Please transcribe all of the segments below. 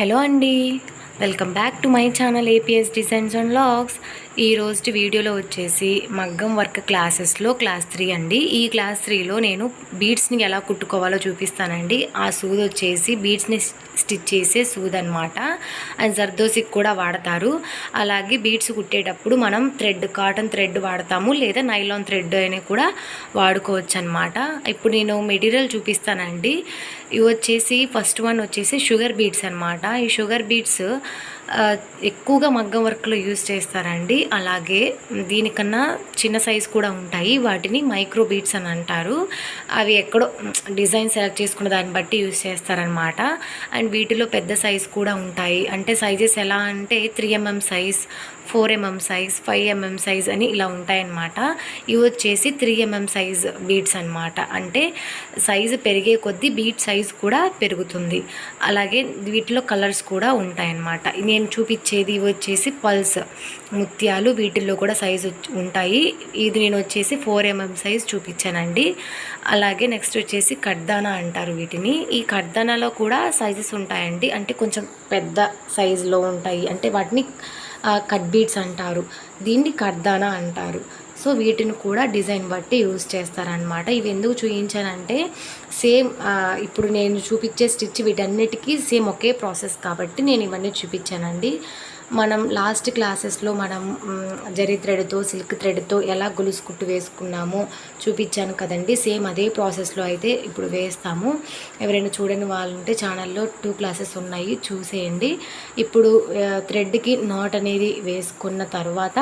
Hello అండి. Welcome back to my channel APS designs and logs ఈ రోజు వీడియోలో వచ్చేసి మగ్గం వర్క్ క్లాసెస్లో క్లాస్ త్రీ అండి. ఈ క్లాస్ త్రీలో నేను బీడ్స్ని ఎలా కుట్టుకోవాలో చూపిస్తానండి. ఆ సూద్ వచ్చేసి బీడ్స్ని స్టిచ్ చేసే సూద్ అనమాట అండ్ జర్దోసిక్ కూడా వాడతారు. అలాగే బీడ్స్ కుట్టేటప్పుడు మనం థ్రెడ్ కాటన్ థ్రెడ్ వాడతాము లేదా నైలాన్ థ్రెడ్ అని కూడా వాడుకోవచ్చు అనమాట ఇప్పుడు నేను మెటీరియల్ చూపిస్తానండి. ఇవి వచ్చేసి ఫస్ట్ వన్ వచ్చేసి షుగర్ బీడ్స్ అనమాట ఈ షుగర్ బీడ్స్ ఎక్కువగా మగ్గం వర్క్లో యూజ్ చేస్తారండి. అలాగే దీనికన్నా చిన్న సైజ్ కూడా ఉంటాయి. వాటిని మైక్రో బీడ్స్ అని అంటారు. అవి ఎక్కడో డిజైన్ సెలెక్ట్ చేసుకున్న దాన్ని బట్టి యూజ్ చేస్తారనమాట అండ్ వీటిలో పెద్ద సైజ్ కూడా ఉంటాయి. అంటే సైజెస్ ఎలా అంటే three mm size four mm size five mm size అని ఇలా ఉంటాయన్నమాట. ఇవి వచ్చేసి త్రీ ఎంఎం సైజ్ బీడ్స్ అనమాట అంటే సైజు పెరిగే కొద్దీ బీట్ సైజ్ కూడా పెరుగుతుంది. అలాగే వీటిలో కలర్స్ కూడా ఉంటాయన్నమాట. నేను చూపించేది ఇవి వచ్చేసి పల్స్ ముత్య మిరియాలు వీటిల్లో కూడా సైజు ఉంటాయి. ఇది నేను వచ్చేసి ఫోర్ ఎంఎం సైజ్ చూపించానండి. అలాగే నెక్స్ట్ వచ్చేసి కడ్దానా అంటారు వీటిని. ఈ కడ్దానాలో కూడా సైజెస్ ఉంటాయండి. అంటే కొంచెం పెద్ద సైజులో ఉంటాయి. అంటే వాటిని కట్బీడ్స్ అంటారు. దీన్ని కర్దానా అంటారు. సో వీటిని కూడా డిజైన్ బట్టి యూజ్ చేస్తారనమాట ఇవి ఎందుకు చూపించానంటే సేమ్ ఇప్పుడు నేను చూపించే స్టిచ్ వీటన్నిటికీ సేమ్ ఒకే ప్రాసెస్ కాబట్టి నేను ఇవన్నీ చూపించానండి. మనం లాస్ట్ క్లాసెస్లో మనం జరీ థ్రెడ్తో సిల్క్ థ్రెడ్తో ఎలా గొలుసు కుట్టు వేసుకున్నామో చూపించాను కదండి. సేమ్ అదే ప్రాసెస్లో అయితే ఇప్పుడు వేస్తాము. ఎవరైనా చూడని వాళ్ళు ఉంటే ఛానల్లో టూ క్లాసెస్ ఉన్నాయి చూసేయండి. ఇప్పుడు థ్రెడ్కి నాట్ అనేది వేసుకున్న తర్వాత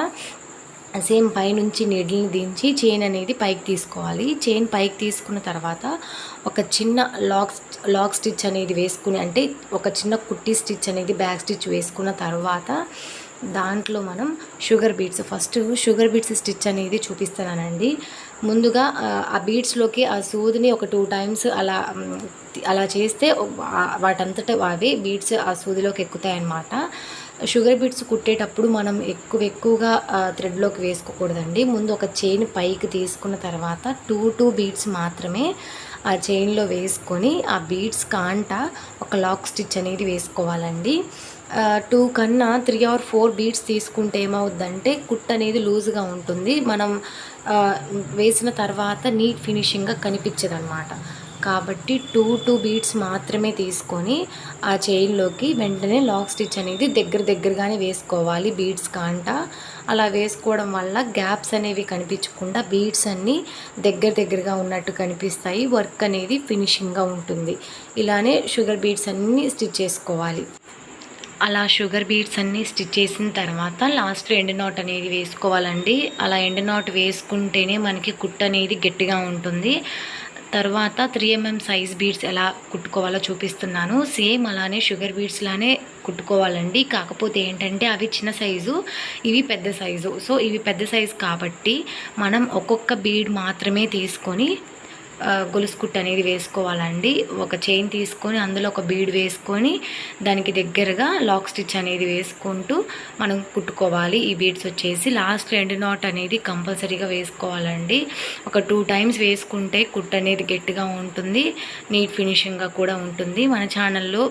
సేమ్ పైనుంచి నీడిల్ని దించి చైన్ అనేది పైకి తీసుకోవాలి. చైన్ పైకి తీసుకున్న తర్వాత ఒక చిన్న లాక్ లాక్ స్టిచ్ అనేది వేసుకుని అంటే ఒక చిన్న కుట్టి స్టిచ్ అనేది బ్యాక్ స్టిచ్ వేసుకున్న తర్వాత దాంట్లో మనం sugar beads first sugar beads stitch అనేది చూపిస్తున్నానండి ముందుగా ఆ బీట్స్లోకి ఆ సూదిని ఒక టూ టైమ్స్ అలా అలా చేస్తే వాటంతట అవే బీట్స్ ఆ సూదిలోకి ఎక్కుతాయి అన్నమాట షుగర్ బీట్స్ కుట్టేటప్పుడు మనం ఎక్కువ ఎక్కువగా థ్రెడ్లోకి వేసుకోకూడదండి. ముందు ఒక చైన్ పైకి తీసుకున్న తర్వాత టూ టూ బీట్స్ మాత్రమే ఆ చైన్లో వేసుకొని ఆ బీడ్స్ కాంట ఒక లాక్ స్టిచ్ అనేది వేసుకోవాలండి. టూ కన్నా త్రీ ఆర్ ఫోర్ బీడ్స్ తీసుకుంటే ఏమవుద్దంటే కుట్ అనేది లూజ్గా ఉంటుంది. మనం వేసిన తర్వాత నీట్ ఫినిషింగ్గా కనిపించదు అనమాట కాబట్టి టూ టూ బీట్స్ మాత్రమే తీసుకొని ఆ చైన్లోకి వెంటనే లాక్ స్టిచ్ అనేది దగ్గర దగ్గరగానే వేసుకోవాలి బీడ్స్ కాంట. అలా వేసుకోవడం వల్ల గ్యాప్స్ అనేవి కనిపించకుండా బీడ్స్ అన్నీ దగ్గర దగ్గరగా ఉన్నట్టు కనిపిస్తాయి వర్క్ అనేది ఫినిషింగ్గా ఉంటుంది. ఇలానే షుగర్ బీడ్స్ అన్నీ స్టిచ్ చేసుకోవాలి. అలా షుగర్ బీడ్స్ అన్నీ స్టిచ్ చేసిన తర్వాత లాస్ట్లో ఎండ్ నాట్ అనేది వేసుకోవాలండి. అలా ఎండ్ నాట్ వేసుకుంటేనే మనకి కుట్ అనేది గట్టిగా ఉంటుంది. తర్వాత త్రీ ఎంఎం సైజ్ బీడ్స్ ఎలా కుట్టుకోవాలో చూపిస్తున్నాను. సేమ్ అలానే షుగర్ బీడ్స్ లానే కుట్టుకోవాలండి. కాకపోతే ఏంటంటే అవి చిన్న సైజు ఇవి పెద్ద సైజు సో ఇవి పెద్ద సైజు కాబట్టి మనం ఒక్కొక్క బీడ్ మాత్రమే తీసుకొని గొలుసు కుట్టు అనేది వేసుకోవాలండి. ఒక చైన్ తీసుకొని అందులో ఒక బీడ్ వేసుకొని దానికి దగ్గరగా లాక్ స్టిచ్ అనేది వేసుకుంటూ మనం కుట్టుకోవాలి. ఈ బీడ్స్ వచ్చేసి లాస్ట్ ఎండ్ నాట్ అనేది కంపల్సరీగా వేసుకోవాలండి. ఒక టూ టైమ్స్ వేసుకుంటే కుట్టు అనేది గట్టిగా ఉంటుంది. నీట్ ఫినిషింగ్గా కూడా ఉంటుంది. మన ఛానల్లో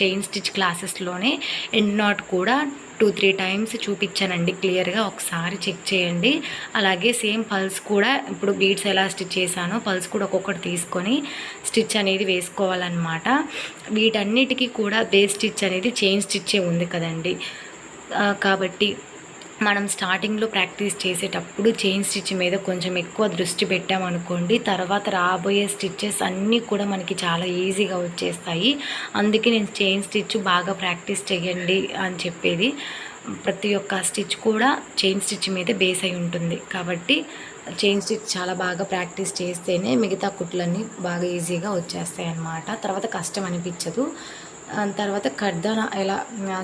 చైన్ స్టిచ్ క్లాసెస్లోనే ఎండ్ నాట్ కూడా టూ త్రీ టైమ్స్ చూపించానండి క్లియర్గా. ఒకసారి చెక్ చేయండి. అలాగే సేమ్ పల్స్ కూడా ఇప్పుడు బీడ్స్ ఎలా స్టిచ్ చేశానో పల్స్ కూడా ఒక్కొక్కటి తీసుకొని స్టిచ్ అనేది వేసుకోవాలన్నమాట. వీటన్నిటికీ కూడా బేస్ స్టిచ్ అనేది చైన్ స్టిచ్చే ఉంది కదండి. కాబట్టి మనం స్టార్టింగ్లో ప్రాక్టీస్ చేసేటప్పుడు చైన్ స్టిచ్ మీద కొంచెం ఎక్కువ దృష్టి పెట్టామనుకోండి తర్వాత రాబోయే స్టిచ్చెస్ అన్నీ కూడా మనకి చాలా ఈజీగా వచ్చేస్తాయి. అందుకే నేను చైన్ స్టిచ్ బాగా ప్రాక్టీస్ చేయండి అని చెప్పేది. ప్రతి ఒక్క స్టిచ్ కూడా చైన్ స్టిచ్ మీద బేస్ అయి ఉంటుంది. కాబట్టి చైన్ స్టిచ్ చాలా బాగా ప్రాక్టీస్ చేస్తేనే మిగతా కుట్లన్నీ బాగా ఈజీగా వచ్చేస్తాయి అన్నమాట తర్వాత కష్టం అనిపించదు. తర్వాత కర్దానా ఎలా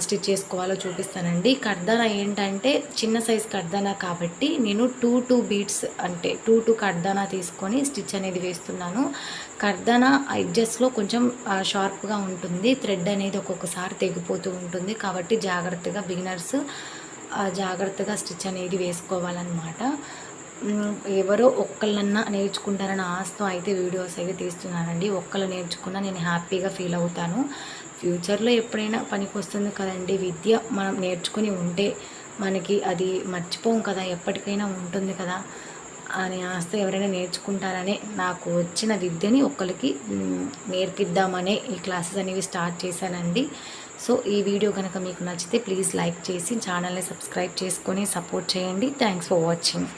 స్టిచ్ చేసుకోవాలో చూపిస్తానండి. కర్దానా ఏంటంటే చిన్న సైజ్ కర్దానా కాబట్టి నేను టూ టూ బీట్స్ అంటే టూ టూ కర్దానా తీసుకొని స్టిచ్ అనేది వేస్తున్నాను. కర్దానా ఎడ్జెస్లో కొంచెం షార్ప్గా ఉంటుంది. థ్రెడ్ అనేది ఒక్కొక్కసారి తెగిపోతూ ఉంటుంది కాబట్టి జాగ్రత్తగా బిగినర్స్ జాగ్రత్తగా స్టిచ్ అనేది వేసుకోవాలన్నమాట. ఎవరో ఒక్కళ్ళన్నా నేర్చుకుంటారన్న ఆస్తో అయితే వీడియోస్ అయితే తీస్తున్నానండి. ఒక్కళ్ళు నేర్చుకున్నా నేను హ్యాపీగా ఫీల్ అవుతాను. ఫ్యూచర్లో ఎప్పుడైనా పనికి వస్తుంది కదండి విద్య మనం నేర్చుకుని ఉంటే మనకి అది మర్చిపోం కదా ఎప్పటికైనా ఉంటుంది కదా అని ఆస్త ఎవరైనా నేర్చుకుంటారనే నాకు వచ్చిన విద్యని ఒకరికి నేర్పిద్దామనే ఈ క్లాసెస్ అనేవి స్టార్ట్ చేశానండి. సో ఈ వీడియో కనుక మీకు నచ్చితే ప్లీజ్ లైక్ చేసి ఛానల్ని సబ్స్క్రైబ్ చేసుకొని సపోర్ట్ చేయండి. Thanks for watching.